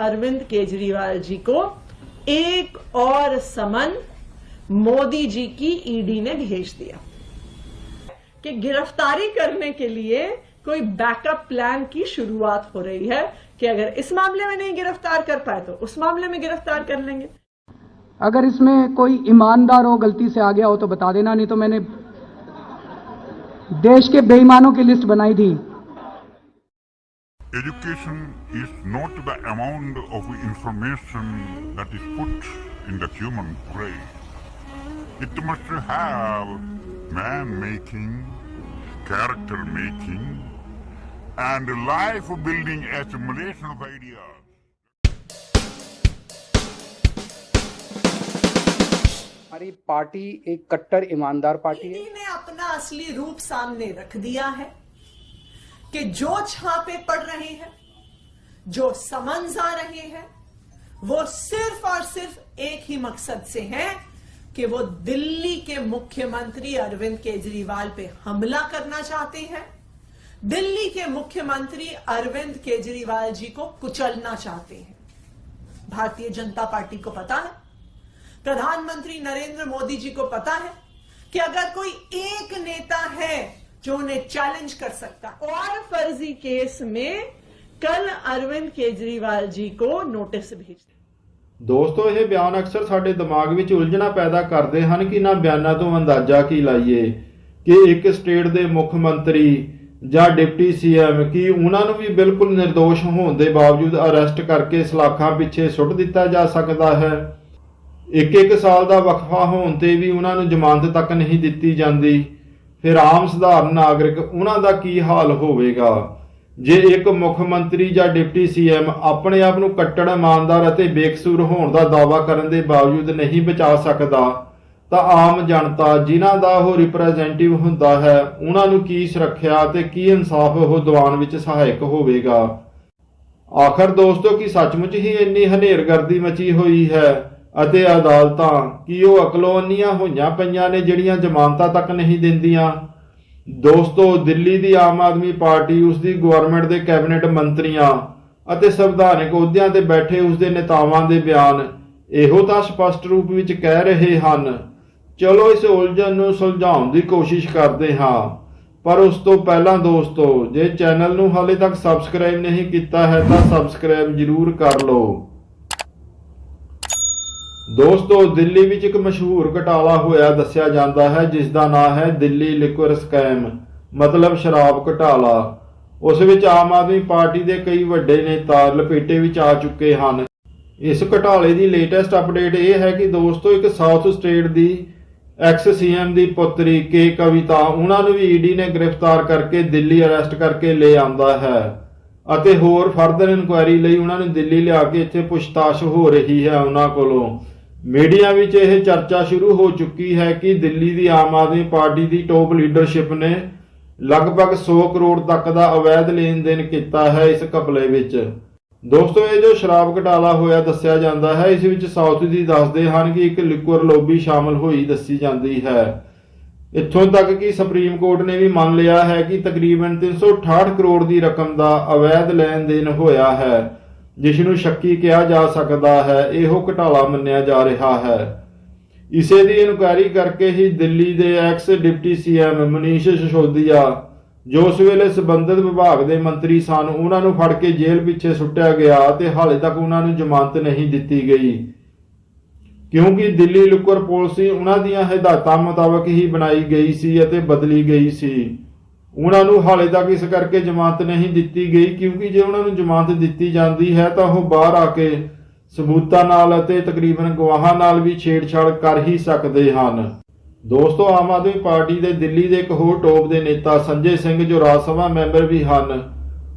अरविंद केजरीवाल जी को एक और समन मोदी जी की ईडी ने भेज दिया कि गिरफ्तारी करने के लिए कोई बैकअप प्लान की शुरुआत हो रही है कि अगर इस मामले में नहीं गिरफ़्तार कर पाए तो उस मामले में गिरफ़्तार कर लेंगे। अगर इसमें कोई ईमानदार हो, गलती से आ गया हो तो बता देना, नहीं तो मैंने देश के बेईमानों की लिस्ट बनाई थी। Education is not the amount of information that is put in the human brain. It must have man making, character making, and life building assimilation of ideas. हमारी पार्टी एक कट्टर ईमानदार पार्टी है ईडी ने अपना असली रूप सामने रख दिया है कि जो छापे पड़ रहे हैं, जो समन्स आ रहे हैं, वो सिर्फ़ और सिर्फ़ एक ही मकसद से हैं कि वो दिल्ली के मुख्यमंत्री अरविंद केजरीवाल पे हमला करना चाहते हैं। दिल्ली के मुख्यमंत्री अरविंद केजरीवाल जी को कुचलना चाहते हैं। भारतीय जनता पार्टी को पता है। प्रधानमंत्री नरेंद्र मोदी जी को पता है कि अगर कोई एक नेता है जो उन्हें चैलेंज कर सकता। और फर्जी केस में कल अरविंद केजरीवाल जी को नोटिस भेज ਦੋਸਤੋ ਇਹ ਬਿਆਨ ਅਕਸਰ ਸਾਡੇ ਦਿਮਾਗ ਵਿੱਚ ਉਲਝਣਾ ਪੈਦਾ ਕਰਦੇ ਹਨ ਕਿ ਨਾ ਬਿਆਨਾਂ ਤੋਂ ਅੰਦਾਜ਼ਾ ਕੀ ਲਾਈਏ ਕਿ ਇੱਕ ਸਟੇਟ ਦੇ ਮੁੱਖ ਮੰਤਰੀ ਜਾਂ ਡਿਪਟੀ ਸੀਐਮ ਕੀ ਉਹਨਾਂ ਨੂੰ ਵੀ ਬਿਲਕੁਲ નિર્ਦੋਸ਼ ਹੋਣ ਦੇ ਬਾਵਜੂਦ ਅਰੈਸਟ ਕਰਕੇ ਸਲਾਖਾਂ ਪਿੱਛੇ ਸੁੱਟ ਦਿੱਤਾ ਜਾ ਸਕਦਾ ਹੈ ਇੱਕ ਇੱਕ ਸਾਲ ਦਾ ਵਕਫਾ ਹੋਣ ਤੇ ਵੀ ਉਹਨਾਂ ਨੂੰ ਜ਼ਮਾਨਤ ਤੱਕ ਨਹੀਂ ਦਿੱਤੀ ਜਾਂਦੀ ਫਿਰ ਆਮ ਸਧਾਰਨ ਨਾਗਰਿਕ ਉਹਨਾਂ ਦਾ ਕੀ ਹਾਲ ਹੋਵੇਗਾ? ਜੇ ਇੱਕ ਮੁੱਖ ਮੰਤਰੀ ਜਾਂ ਡਿਪਟੀ ਸੀਐਮ ਆਪਣੇ ਆਪ ਨੂੰ ਕੱਟੜ, ਇਮਾਨਦਾਰ ਅਤੇ ਬੇਕਸੂਰ ਹੋਣ ਦਾ ਦਾਅਵਾ ਕਰਨ ਦੇ ਬਾਵਜੂਦ ਨਹੀਂ ਬਚਾ ਸਕਦਾ, ਤਾਂ ਆਮ ਜਨਤਾ ਜਿਨ੍ਹਾਂ ਦਾ ਉਹ ਰਿਪਰੈਜ਼ੈਂਟੇਟਿਵ ਹੁੰਦਾ ਹੈ, ਉਹਨਾਂ ਨੂੰ ਕੀ ਸੁਰੱਖਿਆ ਅਤੇ ਕੀ ਇਨਸਾਫ ਉਹ ਦਿਵਾਉਣ ਵਿੱਚ ਸਹਾਇਕ ਹੋਵੇਗਾ? ਆਖਰ ਦੋਸਤੋ, ਕੀ ਸੱਚਮੁੱਚ ਹੀ ਇੰਨੀ ਹਨੇਰਗਰਦੀ ਮਚੀ ਹੋਈ ਹੈ? ਅਤੇ ਅਦਾਲਤਾਂ, ਕਿ ਉਹ ਅਕਲੋਂ ਹੋਈਆਂ ਪਈਆਂ ਨੇ ਜਿਹੜੀਆਂ ਜ਼ਮਾਨਤਾਂ ਤੱਕ ਨਹੀਂ ਦਿੰਦੀਆਂ। ਦੋਸਤੋ, ਦਿੱਲੀ ਦੀ ਆਮ ਆਦਮੀ ਪਾਰਟੀ ਉਸ ਦੀ ਗਵਰਨਮੈਂਟ ਦੇ ਕੈਬਨਿਟ ਮੰਤਰੀਆਂ ਅਤੇ ਸੰਵਿਧਾਨਕ ਅਹੁਦਿਆਂ ਤੇ ਬੈਠੇ ਉਸ ਦੇ ਨੇਤਾਵਾਂ ਦੇ ਬਿਆਨ ਇਹੋ ਤਾਂ ਸਪਸ਼ਟ ਰੂਪ ਵਿੱਚ ਕਹਿ ਰਹੇ ਹਨ। ਚਲੋ ਇਸ ਉਲਝਣ ਨੂੰ ਸੁਲਝਾਉਣ ਦੀ ਕੋਸ਼ਿਸ਼ ਕਰਦੇ ਹਾਂ। ਪਰ ਉਸ ਤੋਂ ਪਹਿਲਾਂ ਦੋਸਤੋ, ਜੇ ਚੈਨਲ ਨੂੰ ਹਾਲੇ ਤੱਕ ਸਬਸਕ੍ਰਾਈਬ ਨਹੀਂ ਕੀਤਾ ਹੈ ਤਾਂ ਸਬਸਕ੍ਰਾਈਬ ਜ਼ਰੂਰ ਕਰ ਲਓ। ਦੋਸਤੋ, ਦਿੱਲੀ ਵਿੱਚ ਇੱਕ ਮਸ਼ਹੂਰ ਘਟਾਲਾ ਹੋਇਆ ਦੱਸਿਆ ਜਾਂਦਾ ਹੈ, ਜਿਸ ਦਾ ਨਾਮ ਹੈ ਦਿੱਲੀ ਲਿਕਵਰ ਸਕੈਮ ਮਤਲਬ ਸ਼ਰਾਬ ਘਟਾਲਾ। ਉਸ ਵਿੱਚ ਆਮ ਆਦਮੀ ਪਾਰਟੀ ਦੇ ਕਈ ਵੱਡੇ ਨੇਤਾ ਲਪੇਟੇ ਵਿੱਚ ਆ ਚੁੱਕੇ ਹਨ। ਇਸ ਘਟਾਲੇ ਦੀ ਲੇਟੈਸਟ ਅਪਡੇਟ ਇਹ ਹੈ ਕਿ ਦੋਸਤੋ, ਇੱਕ ਸਾਊਥ ਸਟੇਟ ਦੀ ਐਕਸ ਸੀਐਮ ਦੀ ਪੁੱਤਰੀ ਕੇ ਕਵਿਤਾ, ਉਹਨਾਂ ਨੂੰ ਵੀ ਈਡੀ ਨੇ ਗ੍ਰਿਫਤਾਰ ਕਰਕੇ ਦਿੱਲੀ ਅਰੈਸਟ ਕਰਕੇ ਲੈ ਆਂਦਾ ਹੈ। ਅਤੇ ਹੋਰ ਫਰਦਰ ਇਨਕੁਆਇਰੀ ਲਈ ਉਹਨਾਂ ਨੂੰ ਦਿੱਲੀ ਲਿਆ ਕੇ ਇੱਥੇ ਪੁੱਛਤਾਛ ਹੋ ਰਹੀ ਹੈ ਉਹਨਾਂ ਕੋਲੋਂ। ਮੀਡੀਆ ਵਿੱਚ ਇਹ ਚਰਚਾ ਸ਼ੁਰੂ ਹੋ ਚੁੱਕੀ ਹੈ ਕਿ ਦਿੱਲੀ ਦੀ ਆਮ ਆਦਮੀ ਪਾਰਟੀ ਦੀ ਟੌਪ ਲੀਡਰਸ਼ਿਪ ਨੇ ਲਗਭਗ 100 ਕਰੋੜ ਤੱਕ ਦਾ ਅਵੈਧ ਲੈਣ ਦੇਣ ਕੀਤਾ ਹੈ ਇਸ ਘਪਲੇ ਵਿੱਚ। ਦੋਸਤੋ, ਇਹ ਜੋ ਸ਼ਰਾਬ ਘਟਾਲਾ ਹੋਇਆ ਦੱਸਿਆ ਜਾਂਦਾ ਹੈ, ਇਸ ਵਿੱਚ ਸਾਊਥ ਦੀ ਦੱਸਦੇ ਹਨ ਕਿ ਇੱਕ ਲਿਕਵਰ ਲੋਬੀ ਸ਼ਾਮਲ ਹੋਈ ਦੱਸੀ ਜਾਂਦੀ ਹੈ। ਇੱਥੋਂ ਤੱਕ ਕਿ ਸੁਪਰੀਮ ਕੋਰਟ ਨੇ ਵੀ ਮੰਨ ਲਿਆ ਹੈ ਕਿ ਤਕਰੀਬਨ 368 ਕਰੋੜ ਦੀ ਰਕਮ ਦਾ ਅਵੈਧ ਲੈਣ ਦੇਣ ਹੋਇਆ ਹੈ। ਜਿਸ ਨੂੰ ਸ਼ੱਕੀ ਕਿਹਾ ਜਾ ਸਕਦਾ ਹੈ, ਇਹੋ ਘਟਾਲਾ ਮੰਨਿਆ ਜਾ ਰਿਹਾ ਹੈ। ਇਸੇ ਦੀ ਇਨਕੁਆਇਰੀ ਕਰਕੇ ਹੀ ਦਿੱਲੀ ਦੇ ex deputy CM Manish Sisodia, ਜੋ ਉਸ ਵੇਲੇ ਸਬੰਧਤ ਵਿਭਾਗ ਦੇ ਮੰਤਰੀ ਸਨ, ਉਹਨਾਂ ਨੂੰ ਫੜ ਕੇ ਜੇਲ੍ਹ ਪਿੱਛੇ ਸੁੱਟਿਆ ਗਿਆ ਤੇ ਹਾਲੇ ਤੱਕ ਉਹਨਾਂ ਨੂੰ ਜ਼ਮਾਨਤ ਨਹੀਂ ਦਿੱਤੀ ਗਈ। ਕਿਉਂਕਿ ਦਿੱਲੀ ਲੁਕਰ ਪਾਲਿਸੀ ਉਹਨਾਂ ਦੀਆਂ ਹਦਾਇਤਾਂ ਮੁਤਾਬਕ ਹੀ ਬਣਾਈ ਗਈ ਸੀ ਅਤੇ ਬਦਲੀ ਗਈ ਸੀ। ਉਹਨਾਂ ਨੂੰ ਹਾਲੇ ਤੱਕ ਇਸ ਕਰਕੇ ਜ਼ਮਾਨਤ ਨਹੀਂ ਦਿੱਤੀ ਗਈ, ਕਿਉਂਕਿ ਜੇ ਉਹਨਾਂ ਨੂੰ ਜ਼ਮਾਨਤ ਦਿੱਤੀ ਜਾਂਦੀ ਹੈ ਤਾਂ ਉਹ ਬਾਹਰ ਆ ਕੇ ਸਬੂਤਾਂ ਨਾਲ ਅਤੇ ਤਕਰੀਬਨ ਗਵਾਹਾਂ ਨਾਲ ਵੀ ਛੇੜਛਾੜ ਕਰ ਹੀ ਸਕਦੇ ਹਨ। ਦੋਸਤੋ, ਆਮ ਆਦਮੀ ਪਾਰਟੀ ਦੇ ਦਿੱਲੀ ਦੇ ਇੱਕ ਹੋਰ ਟੋਪ ਦੇ ਨੇਤਾ ਸੰਜੇ ਸਿੰਘ ਜੋ ਰਾਜ ਸਭਾ ਮੈਂਬਰ ਵੀ ਹਨ,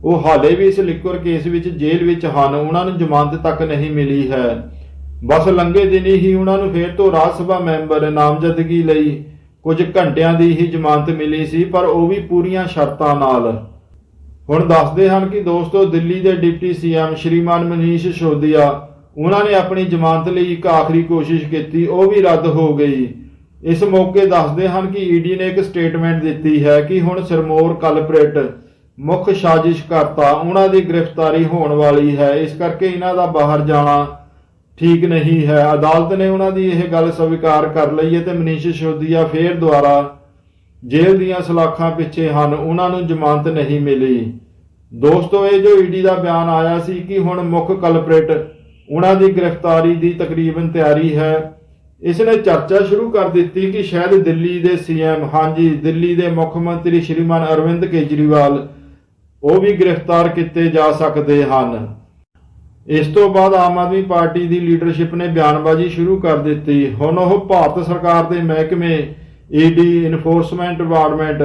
ਉਹ ਹਾਲੇ ਵੀ ਇਸ ਲਿਕਵਰ ਕੇਸ ਵਿੱਚ ਜੇਲ੍ਹ ਵਿੱਚ ਹਨ, ਉਹਨਾਂ ਨੂੰ ਜ਼ਮਾਨਤ ਤੱਕ ਨਹੀਂ ਮਿਲੀ ਹੈ। ਬਸ ਲੰਘੇ ਦਿਨੀ ਹੀ ਉਹਨਾਂ ਨੂੰ ਫੇਰ ਤੋਂ ਰਾਜ ਸਭਾ ਮੈਂਬਰ ਨਾਮਜ਼ਦਗੀ ਲਈ ਕੁਝ ਘੰਟਿਆਂ ਦੀ ਹੀ ਜ਼ਮਾਨਤ ਮਿਲੀ ਸੀ, ਪਰ ਉਹ ਵੀ ਪੂਰੀਆਂ ਸ਼ਰਤਾਂ ਨਾਲ। ਹੁਣ ਦੱਸਦੇ ਹਨ ਕਿ ਦੋਸਤੋ, ਦਿੱਲੀ ਦੇ ਡਿਪਟੀ ਸੀਐਮ ਸ਼੍ਰੀਮਾਨ ਮਨੀਸ਼ ਸਿਸੋਦੀਆ ਉਹਨਾਂ ਨੇ ਆਪਣੀ ਜ਼ਮਾਨਤ ਲਈ ਇੱਕ ਆਖਰੀ ਕੋਸ਼ਿਸ਼ ਕੀਤੀ, ਉਹ ਵੀ ਰੱਦ ਹੋ ਗਈ। ਇਸ ਮੌਕੇ ਦੱਸਦੇ ਹਨ ਕਿ ਈਡੀ ਨੇ ਇੱਕ ਸਟੇਟਮੈਂਟ ਦਿੱਤੀ ਹੈ ਕਿ ਹੁਣ ਸਿਰਮੌਰ ਕਲਪ੍ਰੇਟ ਮੁੱਖ ਸਾਜ਼ਿਸ਼ਕਰਤਾ ਉਹਨਾਂ ਦੀ ਗ੍ਰਿਫਤਾਰੀ ਹੋਣ ਵਾਲੀ ਹੈ। ਇਸ ਕਰਕੇ ਇਹਨਾਂ ਦਾ ਬਾਹਰ ਜਾਣਾ ਠੀਕ ਨਹੀਂ ਹੈ। ਅਦਾਲਤ ਨੇ ਉਹਨਾਂ ਦੀ ਇਹ ਗੱਲ ਸਵੀਕਾਰ ਕਰ ਲਈ ਹੈ ਤੇ ਮਨੀਸ਼ ਸਿਸੋਦੀਆ ਫੇਰ ਦੁਆਰਾ ਜੇਲ੍ਹ ਦੀਆਂ ਸਲਾਖਾਂ ਪਿੱਛੇ ਹਨ। ਉਹਨਾਂ ਨੂੰ ਜ਼ਮਾਨਤ ਨਹੀਂ ਮਿਲੀ। ਦੋਸਤੋ, ਇਹ ਜੋ ਈਡੀ ਦਾ ਬਿਆਨ ਆਇਆ ਸੀ ਕਿ ਹੁਣ ਮੁੱਖ ਕਲਪਰੇਟ ਉਹਨਾਂ ਦੀ ਗ੍ਰਿਫਤਾਰੀ ਦੀ ਤਕਰੀਬਨ ਤਿਆਰੀ ਹੈ। ਇਸ ਨੇ ਚਰਚਾ ਸ਼ੁਰੂ ਕਰ ਦਿੱਤੀ ਕਿ ਸ਼ਾਇਦ ਦਿੱਲੀ ਦੇ ਸੀਐਮ ਹਾਂਜੀ, ਦਿੱਲੀ ਦੇ ਮੁੱਖ ਮੰਤਰੀ ਸ਼੍ਰੀਮਾਨ ਅਰਵਿੰਦ ਕੇਜਰੀਵਾਲ ਉਹ ਵੀ ਗ੍ਰਿਫਤਾਰ ਕੀਤੇ ਜਾ ਸਕਦੇ ਹਨ। ਇਸ ਤੋਂ ਬਾਅਦ ਆਮ ਆਦਮੀ ਪਾਰਟੀ ਦੀ ਲੀਡਰਸ਼ਿਪ ਨੇ ਬਿਆਨਬਾਜ਼ੀ ਸ਼ੁਰੂ ਕਰ ਦਿੱਤੀ। ਹੁਣ ਉਹ ਭਾਰਤ ਸਰਕਾਰ ਦੇ ਮਹਿਕਮੇ ਈਡੀ ਇਨਫੋਰਸਮੈਂਟ ਡਿਪਾਰਟਮੈਂਟ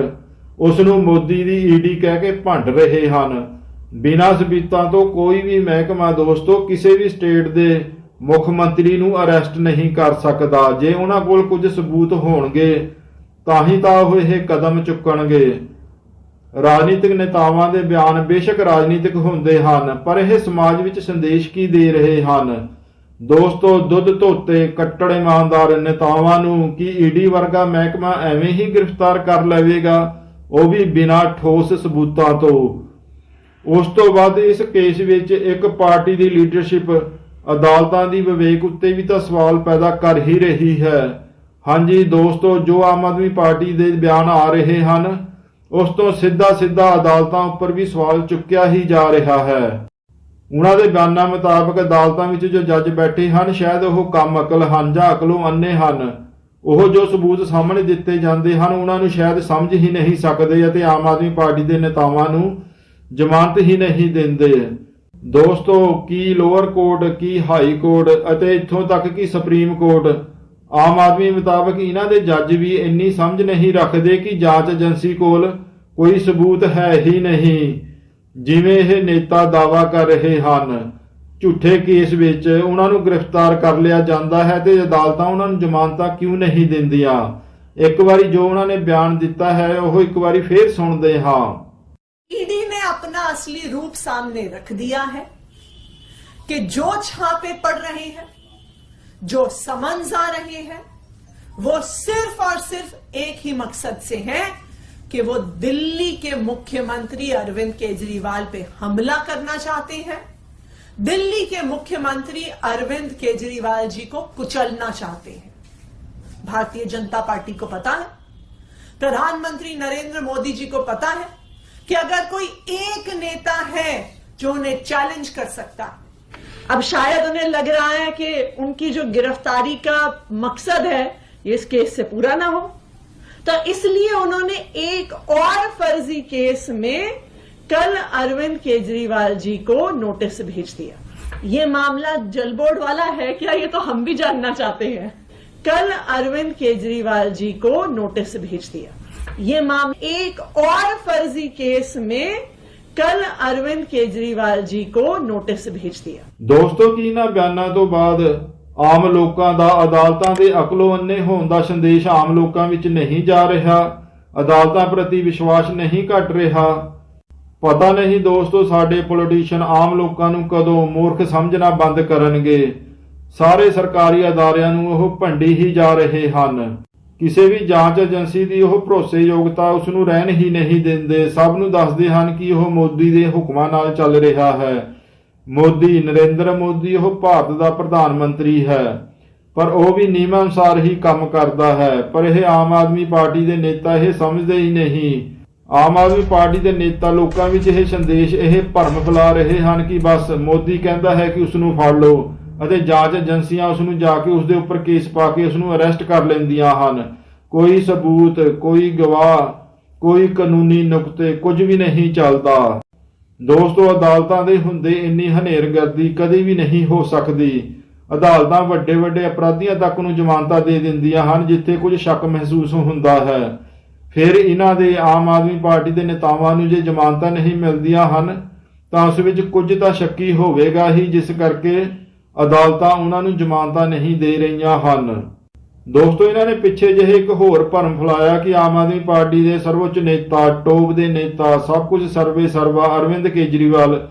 ਉਸ ਨੂੰ ਮੋਦੀ ਦੀ ਈਡੀ ਕਹਿ ਕੇ ਭੰਡ ਰਹੇ ਹਨ। ਬਿਨਾਂ ਸਬੂਤਾਂ ਤੋਂ ਕੋਈ ਵੀ ਮਹਿਕਮਾ ਦੋਸਤੋ, ਕਿਸੇ ਵੀ ਸਟੇਟ ਦੇ ਮੁੱਖ ਮੰਤਰੀ ਨੂੰ ਅਰੈਸਟ ਨਹੀਂ ਕਰ ਸਕਦਾ। ਜੇ ਉਹਨਾਂ ਕੋਲ ਕੁਝ ਸਬੂਤ ਹੋਣਗੇ, ਤਾਂ ਹੀ ਤਾਂ ਉਹ ਇਹ ਕਦਮ ਚੁੱਕਣਗੇ। ਰਾਜਨੀਤਿਕ ਨੇਤਾਵਾਂ ਦੇ ਬਿਆਨ ਬੇਸ਼ੱਕ ਰਾਜਨੀਤਿਕ ਹੁੰਦੇ ਹਨ, ਪਰ ਇਹ ਸਮਾਜ ਵਿੱਚ ਸੰਦੇਸ਼ ਕੀ ਦੇ ਰਹੇ ਹਨ? ਦੋਸਤੋ, ਦੁੱਧ ਧੋਤੇ ਕੱਟੜ ਇਮਾਨਦਾਰ ਨੇਤਾਵਾਂ ਨੂੰ ਕੀ ਈਡੀ ਵਰਗਾ ਮਹਿਕਮਾ ਐਵੇਂ ਹੀ ਗ੍ਰਿਫਤਾਰ ਕਰ ਲਵੇਗਾ? ਉਹ ਵੀ ਬਿਨਾਂ ਠੋਸ ਸਬੂਤਾਂ ਤੋਂ। ਉਸ ਤੋਂ ਬਾਅਦ ਇਸ ਕੇਸ ਵਿੱਚ ਇੱਕ ਪਾਰਟੀ ਦੀ ਲੀਡਰਸ਼ਿਪ, ਅਦਾਲਤਾਂ ਦੀ ਵਿਵੇਕ ਉੱਤੇ ਵੀ ਤਾਂ ਸਵਾਲ ਪੈਦਾ ਕਰ ਹੀ ਰਹੀ ਹੈ। ਹਾਂਜੀ, ਦੋਸਤੋ, ਜੋ ਆਮ ਆਦਮੀ ਪਾਰਟੀ ਦੇ ਬਿਆਨ ਆ ਰਹੇ ਹਨ ਉਸ ਤੋਂ ਸਿੱਧਾ ਸਿੱਧਾ ਅਦਾਲਤਾਂ ਉੱਪਰ ਵੀ ਸਵਾਲ ਚੁੱਕਿਆ ਹੀ ਜਾ ਰਿਹਾ ਹੈ। ਉਹਨਾਂ ਦੇ ਬਿਆਨਾਂ ਮੁਤਾਬਕ ਅਦਾਲਤਾਂ ਵਿੱਚ ਜੋ ਜੱਜ ਬੈਠੇ ਹਨ, ਸ਼ਾਇਦ ਉਹ ਕੰਮ ਅਕਲ ਹਨ ਜਾਂ ਅਕਲੋਂ ਅੰਨੇ ਹਨ। ਉਹ ਜੋ ਸਬੂਤ ਸਾਹਮਣੇ ਦਿੱਤੇ ਜਾਂਦੇ ਹਨ, ਉਹਨਾਂ ਨੂੰ ਸ਼ਾਇਦ ਸਮਝ ਹੀ ਨਹੀਂ ਸਕਦੇ ਅਤੇ ਆਮ ਆਦਮੀ ਪਾਰਟੀ ਦੇ ਨੇਤਾਵਾਂ ਨੂੰ ਜ਼ਮਾਨਤ ਹੀ ਨਹੀਂ ਦਿੰਦੇ। ਦੋਸਤੋ, ਕੀ ਲੋਅਰ ਕੋਰਟ, ਕੀ ਹਾਈ ਕੋਰਟ ਅਤੇ ਇੱਥੋਂ ਤੱਕ ਕਿ ਸੁਪਰੀਮ ਕੋਰਟ ਆਮ ਆਦਮੀ ਮੁਤਾਬਕ ਇਹਨਾਂ ਦੇ ਜੱਜ ਵੀ ਇੰਨੀ ਸਮਝ ਨਹੀਂ ਰੱਖਦੇ ਕਿ ਜਾਂਚ ਏਜੰਸੀ ਕੋਲ ਕੋਈ ਸਬੂਤ ਹੈ ਹੀ ਨਹੀਂ ਜਿਵੇਂ ਇਹ ਨੇਤਾ ਦਾਵਾ ਕਰ ਰਹੇ ਹਨ ਝੂਠੇ ਕੇਸ ਵਿੱਚ ਉਹਨਾਂ ਨੂੰ ਗ੍ਰਿਫਤਾਰ ਕਰ ਲਿਆ ਜਾਂਦਾ ਹੈ ਤੇ ਅਦਾਲਤਾਂ ਉਹਨਾਂ ਨੂੰ ਜ਼ਮਾਨਤਾਂ ਕਿਉਂ ਨਹੀਂ ਦਿੰਦੀਆਂ ਇੱਕ ਵਾਰੀ ਜੋ ਉਹਨਾਂ ਨੇ ਬਿਆਨ ਦਿੱਤਾ ਹੈ ਉਹ ਇੱਕ ਵਾਰੀ ਫੇਰ ਸੁਣਦੇ ਹਾਂ ईडी ने अपना असली रूप सामने रख दिया है कि जो छापे पड़ रहे हैं जो समन्स आ रहे हैं, वो सिर्फ़ और सिर्फ़ एक ही मकसद से हैं कि वो दिल्ली के मुख्यमंत्री अरविंद केजरीवाल पे हमला करना चाहते हैं। दिल्ली के मुख्यमंत्री अरविंद केजरीवाल जी को कुचलना चाहते हैं। भारतीय जनता पार्टी को पता है? प्रधानमंत्री नरेंद्र मोदी जी को पता है कि अगर कोई एक नेता है जो उन्हें चैलेंज कर सकता है अब शायद उन्हें लग रहा है कि उनकी जो गिरफ्तारी का मकसद है, ये इस केस से पूरा ना हो। तो इसलिए उन्होंने एक और फर्जी केस में कल अरविंद केजरीवाल जी को नोटिस भेज दिया। ये मामला जल बोर्ड वाला है क्या? ये तो हम भी जानना चाहते हैं। कल अरविंद केजरीवाल जी को नोटिस भेज दिया। ये मामला एक और फर्जी केस में कल अरविंद केजरीवाल जी को नोटिस भेज दिया ਦੋਸਤੋ ਕੀ ਇਹਨਾਂ ਬਿਆਨਾਂ ਤੋਂ ਬਾਅਦ ਆਮ ਲੋਕਾਂ ਦਾ ਅਦਾਲਤਾਂ ਦੇ ਅਕਲੋ ਅੰਨੇ ਹੋਣ ਦਾ ਸੰਦੇਸ਼ ਆਮ ਲੋਕਾਂ ਵਿੱਚ ਨਹੀਂ ਜਾ ਰਿਹਾ ਅਦਾਲਤਾਂ ਪ੍ਰਤੀ ਵਿਸ਼ਵਾਸ ਨਹੀਂ ਘਟ ਰਿਹਾ ਪਤਾ ਨਹੀਂ ਦੋਸਤੋ ਸਾਡੇ ਪੋਲੀਟੀਸ਼ੀਅਨ ਆਮ ਲੋਕਾਂ ਨੂੰ ਕਦੋਂ ਮੂਰਖ ਸਮਝਣਾ ਬੰਦ ਕਰਨਗੇ ਸਾਰੇ ਸਰਕਾਰੀ ਅਦਾਰਿਆਂ ਨੂੰ ਉਹ ਭੰਡੀ ਹੀ ਜਾ ਰਹੇ ਹਨ ਕਿਸੇ ਵੀ ਜਾਂਚ ਏਜੰਸੀ ਦੀ ਉਹ ਭਰੋਸੇਯੋਗਤਾ ਉਸ ਨੂੰ ਰਹਿਣ ਹੀ ਨਹੀਂ ਦਿੰਦੇ। ਸਭ ਨੂੰ ਦੱਸਦੇ ਹਨ ਕਿ ਉਹ ਮੋਦੀ ਦੇ ਹੁਕਮਾਂ ਨਾਲ ਚੱਲ ਰਿਹਾ ਹੈ। ਮੋਦੀ, ਨਰਿੰਦਰ ਮੋਦੀ ਉਹ ਭਾਰਤ ਦਾ ਪ੍ਰਧਾਨ ਮੰਤਰੀ ਹੈ। ਪਰ ਉਹ ਵੀ ਨਿਯਮਾਂ ਅਨੁਸਾਰ ਹੀ ਕੰਮ ਕਰਦਾ ਹੈ। ਪਰ ਇਹ ਆਮ ਆਦਮੀ ਪਾਰਟੀ ਦੇ ਨੇਤਾ ਇਹ ਸਮਝਦੇ ਹੀ ਨਹੀਂ। ਆਮ ਆਦਮੀ ਪਾਰਟੀ ਦੇ ਨੇਤਾ ਲੋਕਾਂ ਵਿੱਚ ਇਹ ਸੰਦੇਸ਼ ਇਹ ਭਰਮ ਫੈਲਾ ਰਹੇ ਹਨ ਕਿ ਬਸ ਮੋਦੀ ਕਹਿੰਦਾ ਹੈ ਕਿ ਉਸ ਨੂੰ ਫੜ ਲਓ। ਅਤੇ ਜਾਂਚ ਏਜੰਸੀਆਂ ਉਸ ਨੂੰ ਜਾ ਕੇ ਉਸ ਦੇ ਉੱਪਰ ਕੇਸ ਪਾ ਕੇ ਉਸ ਨੂੰ ਅਰੈਸਟ ਕਰ ਲੈਂਦੀਆਂ ਹਨ। ਕੋਈ ਸਬੂਤ, ਕੋਈ ਗਵਾਹ, ਕੋਈ ਕਾਨੂੰਨੀ ਨੁਕਤੇ ਕੁਝ ਵੀ ਨਹੀਂ ਚੱਲਦਾ। ਦੋਸਤੋ, ਅਦਾਲਤਾਂ ਦੇ ਹੁੰਦੇ ਇੰਨੀ ਹਨੇਰਗਰਦੀ ਕਦੇ ਵੀ ਨਹੀਂ ਹੋ ਸਕਦੀ। ਅਦਾਲਤਾਂ ਵੱਡੇ ਵੱਡੇ ਅਪਰਾਧੀਆਂ ਤੱਕ ਨੂੰ ਜ਼ਮਾਨਤਾਂ ਦੇ ਦਿੰਦੀਆਂ ਹਨ, ਜਿੱਥੇ ਕੁਝ ਸ਼ੱਕ ਮਹਿਸੂਸ ਹੁੰਦਾ ਹੈ। ਫਿਰ ਇਹਨਾਂ ਦੇ ਆਮ ਆਦਮੀ ਪਾਰਟੀ ਦੇ ਨੇਤਾਵਾਂ ਨੂੰ ਜੇ ਜ਼ਮਾਨਤਾਂ ਨਹੀਂ ਮਿਲਦੀਆਂ ਹਨ, ਤਾਂ ਉਸ ਵਿੱਚ ਕੁਝ ਤਾਂ ਸ਼ੱਕੀ ਹੋਵੇਗਾ ਹੀ, ਜਿਸ ਕਰਕੇ ਅਦਾਲਤਾਂ ਉਹਨਾਂ ਨੂੰ ਜ਼ਮਾਨਤਾਂ ਨਹੀਂ ਦੇ ਰਹੀਆਂ ਹਨ। ਦੋਸਤੋ, ਇਹਨਾਂ ਨੇ ਪਿੱਛੇ ਜਿਹੇ ਇੱਕ ਹੋਰ ਭਰਮ ਫੈਲਾਇਆ ਕਿ ਆਮ ਆਦਮੀ ਪਾਰਟੀ ਦੇ ਸਰਵਉੱਚ ਨੇਤਾ, ਟੋਪ ਦੇ ਨੇਤਾ, ਸਭ ਕੁਝ ਸਰਵੇ ਸਰਵਾ ਅਰਵਿੰਦ ਕੇਜਰੀਵਾਲ,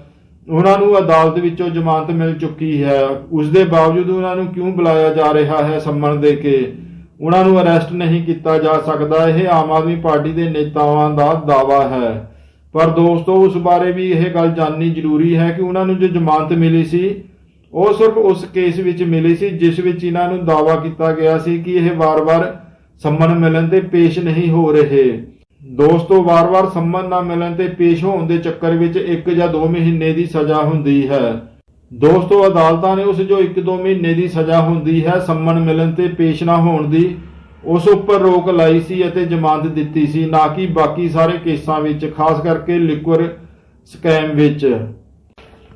ਉਹਨਾਂ ਨੂੰ ਅਦਾਲਤ ਵਿੱਚੋਂ ਜ਼ਮਾਨਤ ਮਿਲ ਚੁੱਕੀ ਹੈ। ਉਸ ਦੇ ਬਾਵਜੂਦ ਉਹਨਾਂ ਨੂੰ ਕਿਉਂ ਬੁਲਾਇਆ ਜਾ ਰਿਹਾ ਹੈ ਸੰਮਨ ਦੇ ਕੇ? ਉਹਨਾਂ ਨੂੰ ਅਰੈਸਟ ਨਹੀਂ ਕੀਤਾ ਜਾ ਸਕਦਾ। ਇਹ ਆਮ ਆਦਮੀ ਪਾਰਟੀ ਦੇ ਨੇਤਾਵਾਂ ਦਾ ਦਾਵਾ ਹੈ। ਪਰ ਦੋਸਤੋ, ਉਸ ਬਾਰੇ ਵੀ ਇਹ ਗੱਲ ਜਾਣਨੀ ਜ਼ਰੂਰੀ ਹੈ ਕਿ ਉਹਨਾਂ ਨੂੰ ਜੋ ਜ਼ਮਾਨਤ ਮਿਲੀ ਸੀ ਉਹ ਸਿਰਫ ਉਸ ਕੇਸ ਵਿੱਚ ਮਿਲੀ ਸੀ, ਜਿਸ ਵਿੱਚ ਇਹਨਾਂ ਨੂੰ ਦਾਅਵਾ ਕੀਤਾ ਗਿਆ ਸੀ ਕਿ ਇਹ ਵਾਰ-ਵਾਰ ਸੰਮਨ ਮਿਲਣ ਤੇ ਪੇਸ਼ ਨਹੀਂ ਹੋ ਰਹੇ। ਦੋਸਤੋ, ਵਾਰ-ਵਾਰ ਸੰਮਨ ਨਾ ਮਿਲਣ ਤੇ ਪੇਸ਼ ਹੋਣ ਦੇ ਚੱਕਰ ਵਿੱਚ 1 ਜਾਂ 2 ਮਹੀਨੇ ਦੀ ਸਜ਼ਾ ਹੁੰਦੀ ਹੈ। ਦੋਸਤੋ, ਅਦਾਲਤਾਂ ਨੇ ਉਸ ਜੋ 1-2 ਮਹੀਨੇ ਦੀ ਸਜ਼ਾ ਹੁੰਦੀ ਹੈ, ਸੰਮਨ ਮਿਲਣ ਤੇ ਪੇਸ਼ ਨਾ ਹੋਣ ਦੀ, ਉਸ ਉੱਪਰ ਰੋਕ ਲਾਈ ਸੀ ਅਤੇ ਜ਼ਮਾਨਤ ਦਿੱਤੀ ਸੀ, ਨਾ ਕਿ ਬਾਕੀ ਸਾਰੇ ਕੇਸਾਂ ਵਿੱਚ, ਖਾਸ ਕਰਕੇ ਲਿਕਵਰ ਸਕੈਮ ਵਿੱਚ।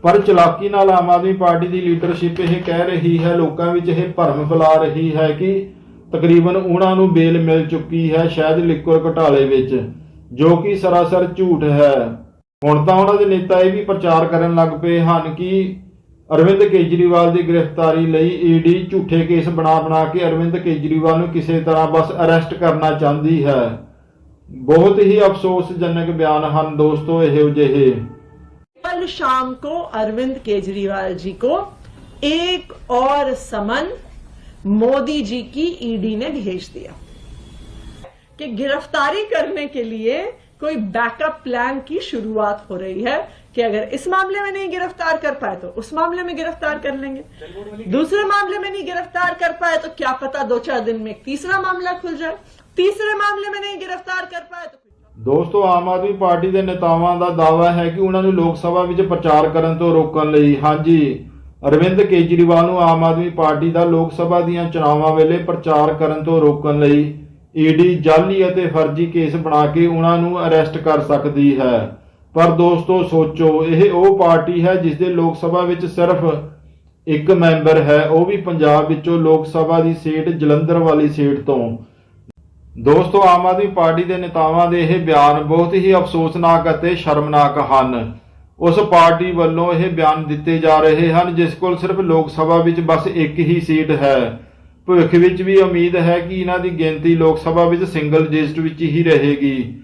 ਪਰ ਚਲਾਕੀ ਨਾਲ ਆਮ ਆਦਮੀ ਪਾਰਟੀ ਦੀ ਲੀਡਰਸ਼ਿਪ ਇਹ ਕਹਿ ਰਹੀ ਹੈ, ਲੋਕਾਂ ਵਿੱਚ ਇਹ ਭਰਮ ਫੈਲਾ ਰਹੀ ਹੈ ਕਿ ਤਕਰੀਬਨ ਉਹਨਾਂ ਨੂੰ ਬੇਲ ਮਿਲ ਚੁੱਕੀ ਹੈ ਸ਼ਾਇਦ ਲਿਕਵਰ ਘਟਾਲੇ ਵਿੱਚ, ਜੋ ਕਿ ਸਰਾਸਰ ਝੂਠ ਹੈ। ਹੁਣ ਤਾਂ ਉਹਨਾਂ ਦੇ ਨੇਤਾ ਇਹ ਵੀ ਪ੍ਰਚਾਰ ਕਰਨ ਲੱਗ ਪਏ ਹਨ ਕਿ ਅਰਵਿੰਦ ਕੇਜਰੀਵਾਲ ਦੀ ਗ੍ਰਿਫਤਾਰੀ ਲਈ ਈਡੀ ਝੂਠੇ ਕੇਸ ਬਣਾ ਬਣਾ ਕੇ ਅਰਵਿੰਦ ਕੇਜਰੀਵਾਲ ਨੂੰ ਕਿਸੇ ਤਰ੍ਹਾਂ ਬਸ ਅਰੈਸਟ ਕਰਨਾ ਚਾਹੁੰਦੀ ਹੈ। ਬਹੁਤ ਹੀ ਅਫਸੋਸਜਨਕ ਬਿਆਨ ਹਨ ਦੋਸਤੋ ਇਹੋ ਜਿਹੇ। कल शाम को अरविंद केजरीवाल जी को एक और समन मोदी जी की ईडी ने भेज दिया कि गिरफ्तारी करने के लिए कोई बैकअप प्लान की शुरुआत हो रही है कि अगर इस मामले में नहीं गिरफ़्तार कर पाए तो उस मामले में गिरफ़्तार कर लेंगे। दूसरे मामले में नहीं गिरफ़्तार कर पाए तो क्या पता दो चार दिन में तीसरा मामला खुल जाए। तीसरे मामले में नहीं गिरफ़्तार ਦੋਸਤੋ, ਆਮ ਆਦਮੀ ਪਾਰਟੀ ਦੇ ਨੇਤਾਵਾਂ ਦਾ ਦਾਅਵਾ ਹੈ ਕਿ ਉਹਨਾਂ ਨੂੰ ਲੋਕ ਸਭਾ ਵਿੱਚ ਪ੍ਰਚਾਰ ਕਰਨ ਤੋਂ ਰੋਕਣ ਲਈ, ਹਾਂਜੀ, ਅਰਵਿੰਦ ਕੇਜਰੀਵਾਲ ਨੂੰ ਆਮ ਆਦਮੀ ਪਾਰਟੀ ਦਾ ਲੋਕ ਸਭਾ ਦੀਆਂ ਚੋਣਾਵਾਂ ਵੇਲੇ ਪ੍ਰਚਾਰ ਕਰਨ ਤੋਂ ਰੋਕਣ ਲਈ ਈਡੀ ਜਾਲੀ ਅਤੇ ਫਰਜ਼ੀ ਕੇਸ ਬਣਾ ਕੇ ਉਹਨਾਂ ਨੂੰ ਅਰੈਸਟ ਕਰ ਸਕਦੀ ਹੈ। ਪਰ ਦੋਸਤੋ, ਸੋਚੋ, ਇਹ ਉਹ ਪਾਰਟੀ ਹੈ ਜਿਸ ਦੇ ਲੋਕ ਸਭਾ ਵਿੱਚ ਸਿਰਫ ਇੱਕ ਮੈਂਬਰ ਹੈ। ਉਹ ਵੀ ਪੰਜਾਬ ਵਿੱਚੋਂ ਲੋਕ ਸਭਾ ਦੀ ਸੀਟ ਜਲੰਧਰ ਵਾਲੀ ਸੀਟ ਤੋਂ। ਦੋਸਤੋ, ਆਮ ਆਦਮੀ ਪਾਰਟੀ ਦੇ ਨੇਤਾਵਾਂ ਦੇ ਇਹ ਬਿਆਨ ਬਹੁਤ ਹੀ ਅਫਸੋਸਨਾਕ ਅਤੇ ਸ਼ਰਮਨਾਕ ਹਨ। ਉਸ ਪਾਰਟੀ ਵੱਲੋਂ ਇਹ ਬਿਆਨ ਦਿੱਤੇ ਜਾ ਰਹੇ ਹਨ, ਜਿਸ ਕੋਲ ਸਿਰਫ ਲੋਕ ਸਭਾ ਵਿੱਚ ਬਸ ਇੱਕ ਹੀ ਸੀਟ ਹੈ। ਭਵਿੱਖ ਵਿੱਚ ਵੀ ਉਮੀਦ ਹੈ ਕਿ ਇਹਨਾਂ ਦੀ ਗਿਣਤੀ ਲੋਕ ਸਭਾ ਵਿੱਚ ਸਿੰਗਲ ਡਿਜਿਟ ਵਿੱਚ ਹੀ ਰਹੇਗੀ।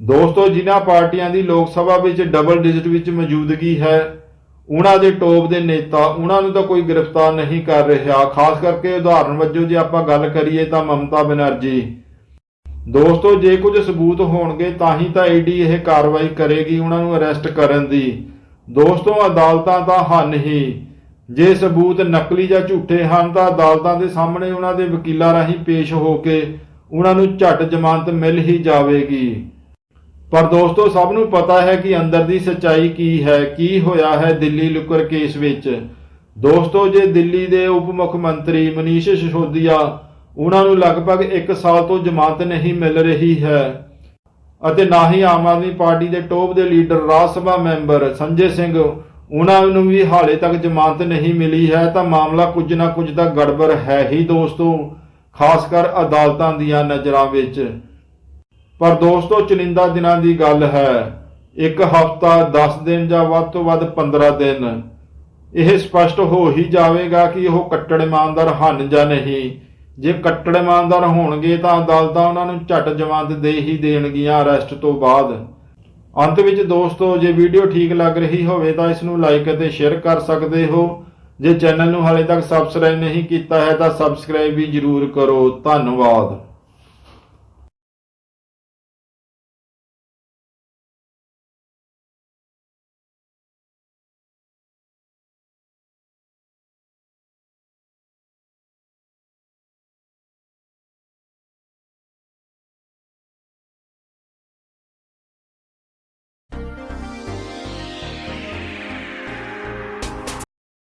ਦੋਸਤੋ, ਜਿਨ੍ਹਾਂ ਪਾਰਟੀਆਂ ਦੀ ਲੋਕ ਸਭਾ ਵਿੱਚ ਡਬਲ ਡਿਜਿਟ ਵਿੱਚ ਮੌਜੂਦਗੀ ਹੈ, ਉਹਨਾਂ ਦੇ ਟੋਪ ਦੇ ਨੇਤਾ, ਉਹਨਾਂ ਨੂੰ ਤਾਂ ਕੋਈ ਗ੍ਰਿਫਤਾਰ ਨਹੀਂ ਕਰ ਰਿਹਾ। ਖਾਸ ਕਰਕੇ ਉਦਾਹਰਨ ਵਜੋਂ ਜੇ ਆਪਾਂ ਗੱਲ ਕਰੀਏ ਤਾਂ ਮਮਤਾ ਬਨਰਜੀ। ਦੋਸਤੋ, ਜੇ ਕੁਝ ਸਬੂਤ ਹੋਣਗੇ, ਤਾਂ ਹੀ ਤਾਂ ਈਡੀ ਇਹ ਕਾਰਵਾਈ ਕਰੇਗੀ ਉਹਨਾਂ ਨੂੰ ਅਰੈਸਟ ਕਰਨ ਦੀ। ਦੋਸਤੋ, ਅਦਾਲਤਾਂ ਤਾਂ ਹਨ ਹੀ। ਜੇ ਸਬੂਤ ਨਕਲੀ ਜਾਂ ਝੂਠੇ ਹਨ, ਤਾਂ ਅਦਾਲਤਾਂ ਦੇ ਸਾਹਮਣੇ ਉਹਨਾਂ ਦੇ ਵਕੀਲਾਂ ਰਾਹੀਂ ਪੇਸ਼ ਹੋ ਕੇ ਉਹਨਾਂ ਨੂੰ ਝੱਟ ਜ਼ਮਾਨਤ ਮਿਲ ਹੀ ਜਾਵੇਗੀ। ਪਰ ਦੋਸਤੋ, ਸਭ ਨੂੰ ਪਤਾ ਹੈ ਕਿ ਅੰਦਰ ਦੀ ਸੱਚਾਈ ਕੀ ਹੈ, ਕੀ ਹੋਇਆ ਹੈ ਦਿੱਲੀ ਲੁਕਰ ਕੇਸ ਵਿੱਚ। ਦੋਸਤੋ, ਜੇ ਦਿੱਲੀ ਦੇ ਉਪ ਮੁੱਖ ਮੰਤਰੀ ਮਨੀਸ਼ ਸਿਸੋਦੀਆ ਉਹਨਾਂ ਨੂੰ ਲਗਭਗ 1 ਸਾਲ ਤੋਂ ਜ਼ਮਾਨਤ ਨਹੀਂ ਮਿਲ ਰਹੀ ਹੈ ਅਤੇ ਨਾ ਹੀ ਆਮ ਆਦਮੀ ਪਾਰਟੀ ਦੇ ਟੋਪ ਦੇ ਲੀਡਰ, ਰਾਜ ਸਭਾ ਮੈਂਬਰ ਸੰਜੇ ਸਿੰਘ, ਉਹਨਾਂ ਨੂੰ ਵੀ ਹਾਲੇ ਤੱਕ ਜ਼ਮਾਨਤ ਨਹੀਂ ਮਿਲੀ ਹੈ, ਤਾਂ ਮਾਮਲਾ ਕੁਝ ਨਾ ਕੁਝ ਤਾਂ ਗੜਬੜ ਹੈ ਹੀ ਦੋਸਤੋ, ਖਾਸ ਕਰ ਅਦਾਲਤਾਂ ਦੀਆਂ ਨਜ਼ਰਾਂ ਵਿੱਚ। ਪਰ ਦੋਸਤੋ, ਚੁਣਿੰਦਾ ਦਿਨਾਂ ਦੀ ਗੱਲ ਹੈ, ਇੱਕ ਹਫ਼ਤਾ 10 ਦਿਨ ਜਾਂ ਵੱਧ ਤੋਂ ਵੱਧ 15 ਦਿਨ। ਇਹ ਸਪਸ਼ਟ ਹੋ ਹੀ ਜਾਵੇਗਾ ਕਿ ਉਹ ਕੱਟੜ ਇਮਾਨਦਾਰ ਹਨ ਜਾਂ ਨਹੀਂ। ਜੇ ਕੱਟੜ ਇਮਾਨਦਾਰ ਹੋਣਗੇ ਤਾਂ ਅਦਾਲਤਾਂ ਉਹਨਾਂ ਨੂੰ ਝੱਟ ਜ਼ਮਾਨਤ ਦੇ ਹੀ ਦੇਣਗੀਆਂ ਅਰੈਸਟ ਤੋਂ ਬਾਅਦ। ਅੰਤ ਵਿੱਚ ਦੋਸਤੋ, ਜੇ ਵੀਡੀਓ ਠੀਕ ਲੱਗ ਰਹੀ ਹੋਵੇ ਤਾਂ ਇਸ ਨੂੰ ਲਾਈਕ ਅਤੇ ਸ਼ੇਅਰ ਕਰ ਸਕਦੇ ਹੋ। ਜੇ ਚੈਨਲ ਨੂੰ ਹਾਲੇ ਤੱਕ ਸਬਸਕ੍ਰਾਈਬ ਨਹੀਂ ਕੀਤਾ ਹੈ ਤਾਂ ਸਬਸਕ੍ਰਾਈਬ ਵੀ ਜਰੂਰ ਕਰੋ। ਧੰਨਵਾਦ।